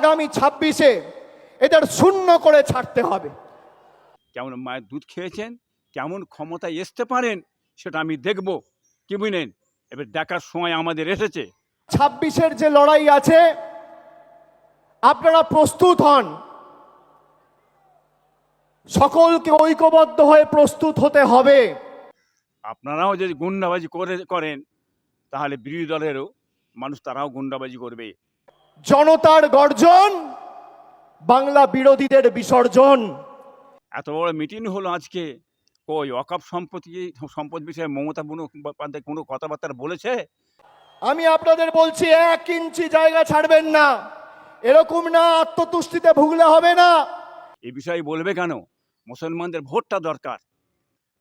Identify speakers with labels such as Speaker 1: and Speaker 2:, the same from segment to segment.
Speaker 1: আগামী ছাব্বিশে এদের শূন্য করে ছাড়তে হবে।
Speaker 2: কেমন মায়ের দুধ খেয়েছেন? কেমন ক্ষমতায় আসতে পারেন? সেটা আমি দেখব। কি বুঝলেন? এবার দেখার সময় আমাদের এসেছে।
Speaker 1: ছাব্বিশের যে লড়াই আছে আপনারা প্রস্তুত হন। সকলকে ঐক্যবদ্ধ হয়ে প্রস্তুত হতে হবে।
Speaker 2: আপনারাও যদি গুন্ডাবাজি করে করেন তাহলে বিরোধী দলেরও মানুষ তারাও গুন্ডাবাজি করবে।
Speaker 1: জনতার গর্জন বাংলা বিরোধীদের বিসর্জন।
Speaker 2: এত বড় মিটিং হলো আজকে। কই অকাপ সম্পত্তি সম্পদ বিষয়ে মমতা বন্দ্যোপাধ্যায় কোনো কথাবার্তা বলেছে?
Speaker 1: আমি আপনাদের বলছি এক ইঞ্চি জায়গা ছাড়বেন না। এরকম না আত্মতুষ্টিতে ভুগলে হবে না।
Speaker 2: এই বিষয়ে বলবে কেন? মুসলমানদের ভোটটা দরকার।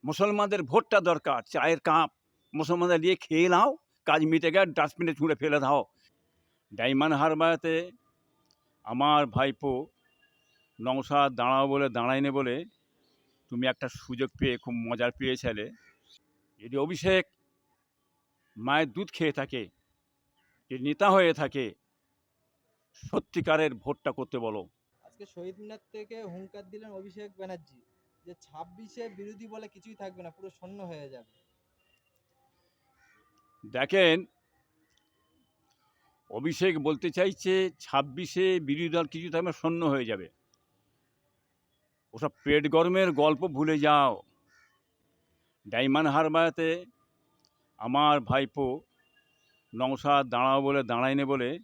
Speaker 2: মুসলমানদের ভোটটা দরকার। চায়ের কাপ মুসলমানদের দিয়ে খেয়ে নাও কাজ মিটে গেলে ডাস্টবিনে ছুঁড়ে ফেলে দাও। ডাইমান হারবাতে আমার ভাইপো নংসাদ দাঁড়াও বলে দাঁড়ায়নি বলে তুমি একটা সুযোগ পেয়ে খুব মজার পেয়েছিলে। যদি অভিষেক মায়ের দুধ খেয়ে থাকে যদি নেতা হয়ে থাকে সত্যিকারের ভোটটা করতে বলো।
Speaker 3: আজকে শহীদ মিনার থেকে হুঙ্কার দিলেন অভিষেক ব্যানার্জি যে ছাব্বিশে বিরোধী বলে কিছুই থাকবে না পুরো শূন্য হয়ে যাবে।
Speaker 2: দেখেন অভিষেক বলতে চাইছে, ছাব্বিশে বিরোধী দল কিছু থাকবে শূন্য হয়ে যাবে। ওসব পেট গরমের গল্প ভুলে যাও। ডাইমান হারবাতে আমার ভাইপো নংসা দাঁড়াও বলে দাঁড়ায়নি বলে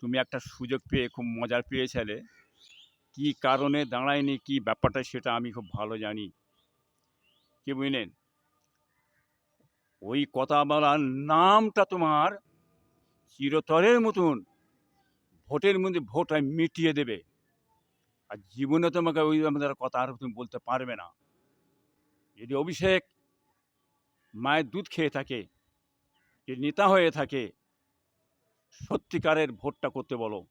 Speaker 2: তুমি একটা সুযোগ পেয়ে খুব মজার পেয়েছিলে। কি কারণে দাঁড়ায়নি, কি ব্যাপারটা সেটা আমি খুব ভালো জানি। কি বুঝলেন? ওই কথা বলার নামটা তোমার চিরতরের মতন ভোটের মধ্যে ভোট মিটিয়ে দেবে। আর জীবনে তোমাকে ওই আমাদের কথা আর তুমি বলতে পারবে না। যদি অভিষেক মায়ের দুধ খেয়ে থাকে যে নেতা হয়ে থাকে, সত্যিকারের ভোটটা করতে বলো।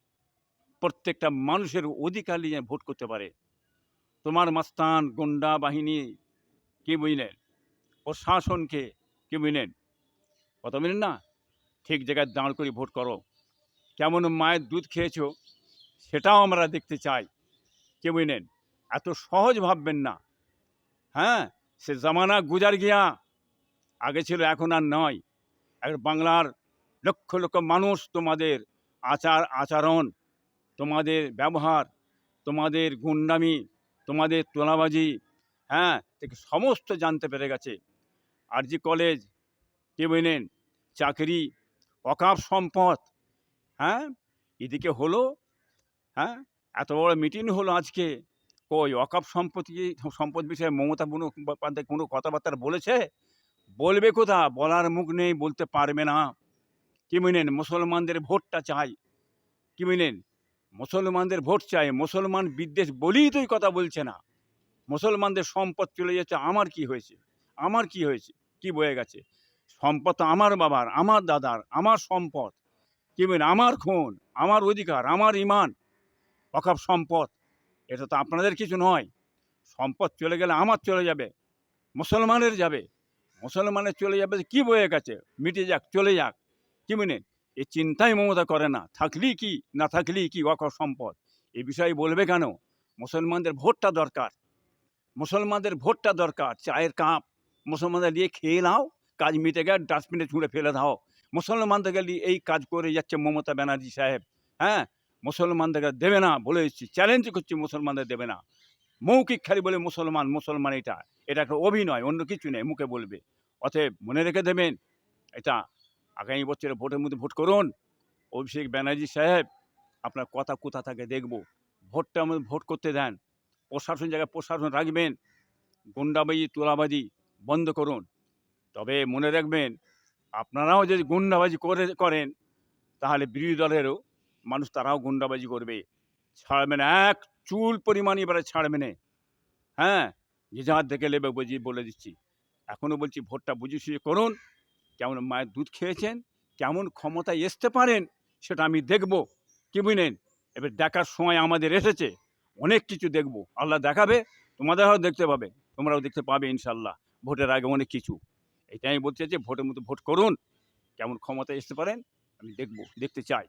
Speaker 2: প্রত্যেকটা মানুষের অধিকার নিয়ে ভোট করতে পারে। তোমার মাস্তান গুন্ডা বাহিনী কে বুঝলেন প্রশাসনকে কে বুঝলেন কথা বুঝলেন না? ঠিক জায়গায় দাঁড় করে ভোট করো। কেমন মায়ের দুধ খেয়েছো, সেটাও আমরা দেখতে চাই। কে বুঝলেন? এত সহজ ভাববেন না। হ্যাঁ সে জামানা গুজার গিয়া, আগে ছিল, এখন আর নয়। এখন বাংলার লক্ষ লক্ষ মানুষ তোমাদের আচার, আচরণ, তোমাদের ব্যবহার, তোমাদের গুন্ডামি, তোমাদের তোলাবাজি হ্যাঁ থেকে সমস্ত জানতে পেরে গেছে। আরজি কলেজ, কে বুঝলেন? চাকরি অকাপ সম্পদ। হ্যাঁ? এদিকে হলো হ্যাঁ? এত বড় মিটিং হলো আজকে। কই, অকাপ সম্পত্তি, সম্পদ বিষয়ে মমতা বন্দ্যোপাধ্যায় কোনো কথাবার্তা বলেছে? বলবে কোথা? বলার মুখ নেই, বলতে পারবে না। কি বুঝলেন মুসলমানদের ভোটটা চাই। কি বুঝলেন মুসলমানদের ভোট চাই। মুসলমান বিদ্বেষ বলেই তো কথা বলছে না। মুসলমানদের সম্পদ চলে যাচ্ছে। আমার কি হয়েছে? আমার কি হয়েছে? কি বয়ে গেছে? সম্পদ আমার বাবার, আমার দাদার, আমার সম্পদ। কি আমার খুন, আমার অধিকার, আমার ইমান, অকাপ সম্পদ। এটা তো আপনাদের কিছু নয়। সম্পদ চলে গেলে আমার চলে যাবে, মুসলমানের যাবে। মুসলমানের চলে যাবে কি বয়ে গেছে মিটে যাক, চলে যাক। কি বলেন? এই চিন্তাই মমতা করে না। থাকলেই কি, না থাকলেই কি অকাপ সম্পদ? এ বিষয়ে বলবে কেন? মুসলমানদের ভোটটা দরকার। মুসলমানদের ভোটটা দরকার। চায়ের কাপ মুসলমানদের নিয়ে খেয়ে নাও। কাজ মিটে গেলে ডাস্টবিনে ছুঁড়ে ফেলে দাও। মুসলমানদের গেলে, এই কাজ করে যাচ্ছে মমতা ব্যানার্জি সাহেব। হ্যাঁ? মুসলমানদেরকে দেবে না বলে এসেছি চ্যালেঞ্জ করছি মুসলমানদের দেবে না। মৌখিক খালি বলে মুসলমান মুসলমান এটা। এটা একটা অভিনয়, অন্য কিছু নেই, মুখে বলবে। অতএব মনে রেখে দেবেন, এটা আগামী বছরে ভোটের মধ্যে ভোট করুন। অভিষেক ব্যানার্জি সাহেব, আপনার কথা কোথা থাকে দেখব? ভোটটা আমাদের ভোট করতে দেন। প্রশাসন জায়গায় প্রশাসন রাখবেন। গুন্ডাবাজি, তোলাবাজি বন্ধ করুন। তবে মনে রাখবেন, আপনারাও যদি গুন্ডাবাজি করে, করেন, তাহলে বিরোধী দলেরও মানুষ তারাও গুন্ডাবাজি করবে। ছাড়বে না, এক চুল পরিমাণ এবারে ছাড়বে না। হ্যাঁ যে যার দেখে নেবে বুঝিয়ে বলে দিচ্ছি। এখনও বলছি ভোটটা বুঝে সুঝে করুন, কেমন মায়ের দুধ খেয়েছেন, কেমন ক্ষমতায় আসতে পারেন, সেটা আমি দেখব। কি বুঝলেন? এবার দেখার সময় আমাদের এসেছে, অনেক কিছু দেখব। আল্লাহ দেখাবে, তোমাদেরও দেখতে পাবে, তোমরাও দেখতে পাবে ইনশাল্লাহ, ভোটের আগে অনেক কিছু। এটাই আমি বলতে যে ভোটের মতো ভোট করুন। কেমন ক্ষমতায় আসতে পারেন, আমি দেখব, দেখতে চাই।